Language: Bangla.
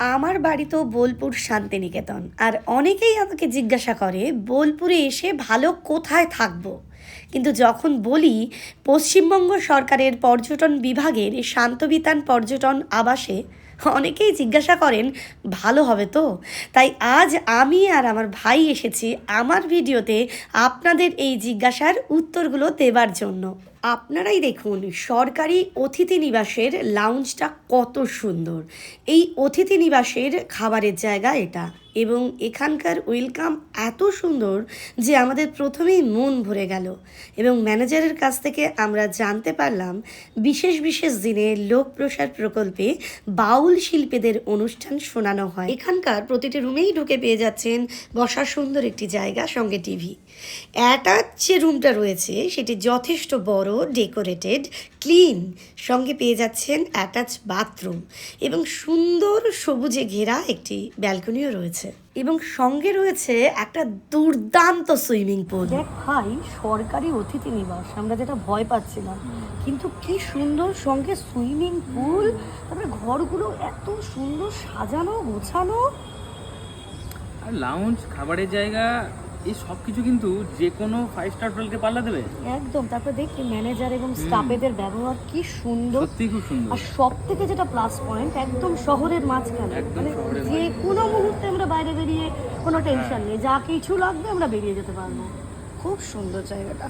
আমার বাড়ি তো বোলপুর শান্তিনিকেতন। আর অনেকেই আমাকে জিজ্ঞাসা করে, বোলপুরে এসে ভালো কোথায় থাকব? কিন্তু যখন বলি, পশ্চিমবঙ্গ সরকারের পর্যটন বিভাগের শান্তবিতান পর্যটন আবাসে, অনেকেই জিজ্ঞাসা করেন, ভালো হবে তো? তাই আজ আমি আর আমার ভাই এসেছি আমার ভিডিওতে আপনাদের এই জিজ্ঞাসার উত্তরগুলো দেবার জন্য। আপনারাই দেখুন, সরকারি অতিথি নিবাসের লাউঞ্জটা কত সুন্দর। এই অতিথি নিবাসের খাবারের জায়গা এটা। এবং এখানকার ওয়েলকাম এত সুন্দর যে আমাদের প্রথমেই মন ভরে গেল এবং ম্যানেজারের কাছ থেকে আমরা জানতে পারলাম বিশেষ বিশেষ দিনে লোক প্রসার প্রকল্পে বাউল শিল্পীদের অনুষ্ঠান শোনানো হয়। এখানকার প্রতিটি রুমেই ঢুকে পেয়ে যাচ্ছেন বসার সুন্দর একটি জায়গা সঙ্গে টিভি। অ্যাটাচ যে রুমটা রয়েছে সেটি যথেষ্ট বড়, ডেকোরেটেড, ক্লিন সঙ্গে পেয়ে যাচ্ছেন অ্যাটাচ বাথরুম এবং সুন্দর সবুজে ঘেরা একটি ব্যালকনিও রয়েছে। এবং সঙ্গে রয়েছে একটা দুর্দান্ত সুইমিং পুল। দেখ ভাই সরকারি অতিথি নিবাস আমরা যেটা ভয় পাচ্ছিলাম। কিন্তু কি সুন্দর সঙ্গে সুইমিং পুল তারপরে ঘরগুলো এত সুন্দর সাজানো গোছানো। আর লাউঞ্জ খাবারের জায়গা এই সব কিছু কিন্তু যে কোনো ফাইভ স্টার হোটেলকে পাল্লা দেবে। একদম তারপর দেখি ম্যানেজার এবং স্টাফেদের ব্যবহার কি সুন্দর। সত্যি খুব সুন্দর। আর সব থেকে যেটা প্লাস পয়েন্ট একদম শহরের মাঝখানে মানে যে কোনো মুহূর্তে আমরা বাইরে বেরিয়ে কোনো টেনশন নেই যা কিছু লাগবে আমরা বেরিয়ে যেতে পারব। খুব সুন্দর জায়গাটা।